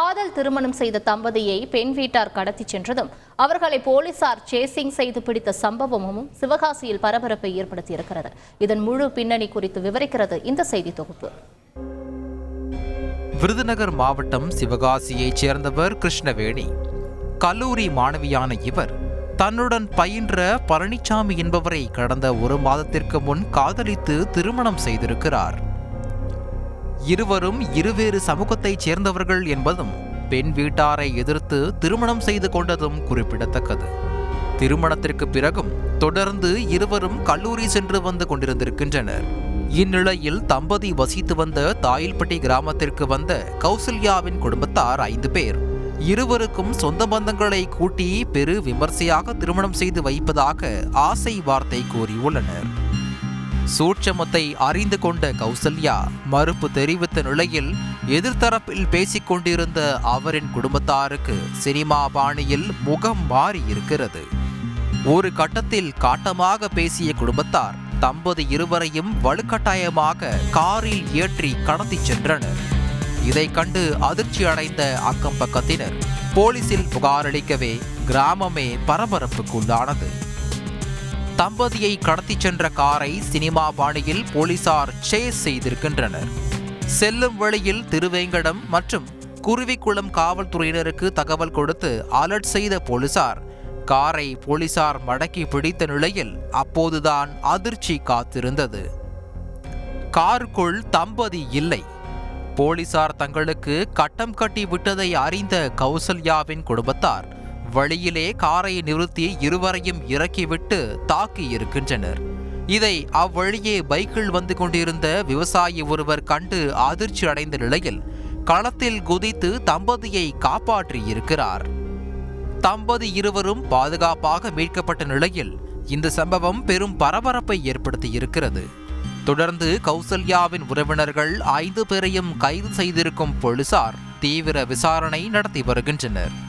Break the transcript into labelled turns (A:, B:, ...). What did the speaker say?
A: காதல் திருமணம் செய்த தம்பதியை பெண் வீட்டார் கடத்திச் சென்றதும் அவர்களை போலீசார் சேசிங் செய்து பிடித்த சம்பவமும் சிவகாசியில் பரபரப்பை ஏற்படுத்தியிருக்கிறது. இதன் முழு பின்னணி குறித்து விவரிக்கிறது இந்த செய்தி தொகுப்பு.
B: விருதுநகர் மாவட்டம் சிவகாசியைச் சேர்ந்தவர் கிருஷ்ணவேணி. கல்லூரி மாணவியான இவர் தன்னுடன் பயின்ற பழனிசாமி என்பவரை கடந்த ஒரு மாதத்திற்கு முன் காதலித்து திருமணம் செய்திருக்கிறார். இருவரும் இருவேறு சமூகத்தைச் சேர்ந்தவர்கள் என்பதும் பெண் வீட்டாரை எதிர்த்து திருமணம் செய்து கொண்டதும் குறிப்பிடத்தக்கது. திருமணத்திற்கு பிறகும் தொடர்ந்து இருவரும் கல்லூரி சென்று வந்து கொண்டிருந்திருக்கின்றனர். இந்நிலையில் தம்பதி வசித்து வந்த தாயில்பட்டி கிராமத்திற்கு வந்த கௌசல்யாவின் குடும்பத்தார் ஐந்து பேர் இருவருக்கும் சொந்த பந்தங்களை கூட்டி பெரு விமர்சையாக திருமணம் செய்து வைப்பதாக ஆசை வார்த்தை கூறியுள்ளனர். சூட்சமத்தை அறிந்து கொண்ட கௌசல்யா மறுப்பு தெரிவித்த நிலையில் எதிர்த்தரப்பில் பேசிக்கொண்டிருந்த அவரின் குடும்பத்தாருக்கு சினிமா பாணியில் முகம் மாறியிருக்கிறது. ஒரு கட்டத்தில் காட்டமாக பேசிய குடும்பத்தார் தம்பதி இருவரையும் வலுக்கட்டாயமாக காரில் ஏற்றி கடத்திச் சென்றனர். இதை கண்டு அதிர்ச்சி அடைந்த அக்கம் பக்கத்தினர் போலீசில் புகாரளிக்கவே கிராமமே பரபரப்புக்குள்ளானது. தம்பதியை கடத்திச் சென்ற காரை சினிமா பாணியில் போலீசார் சேஸ் செய்திருக்கின்றனர். செல்லும் வழியில் திருவேங்கடம் மற்றும் குருவிக்குளம் காவல்துறையினருக்கு தகவல் கொடுத்து அலர்ட் செய்த போலீசார் காரை போலீசார் மடக்கி பிடித்த நிலையில் அப்போதுதான் அதிர்ச்சி காத்திருந்தது. காருக்குள் தம்பதி இல்லை. போலீசார் தங்களுக்கு கட்டம் கட்டி விட்டதை அறிந்த கௌசல்யாவின் குடும்பத்தார் வழியிலே காரை நிறுத்தி இருவரையும் இறக்கிவிட்டு தாக்கி இருக்கின்றனர். இதை அவ்வழியே பைக்கில் வந்து கொண்டிருந்த விவசாயி ஒருவர் கண்டு அதிர்ச்சி அடைந்த நிலையில் களத்தில் குதித்து தம்பதியை காப்பாற்றி இருக்கிறார். தம்பதி இருவரும் பாதுகாப்பாக மீட்கப்பட்ட நிலையில் இந்த சம்பவம் பெரும் பரபரப்பை ஏற்படுத்தி இருக்கிறது. தொடர்ந்து கௌசல்யாவின் உறவினர்கள் ஐந்து பேரையும் கைது செய்திருக்கும் போலீசார் தீவிர விசாரணை நடத்தி வருகின்றனர்.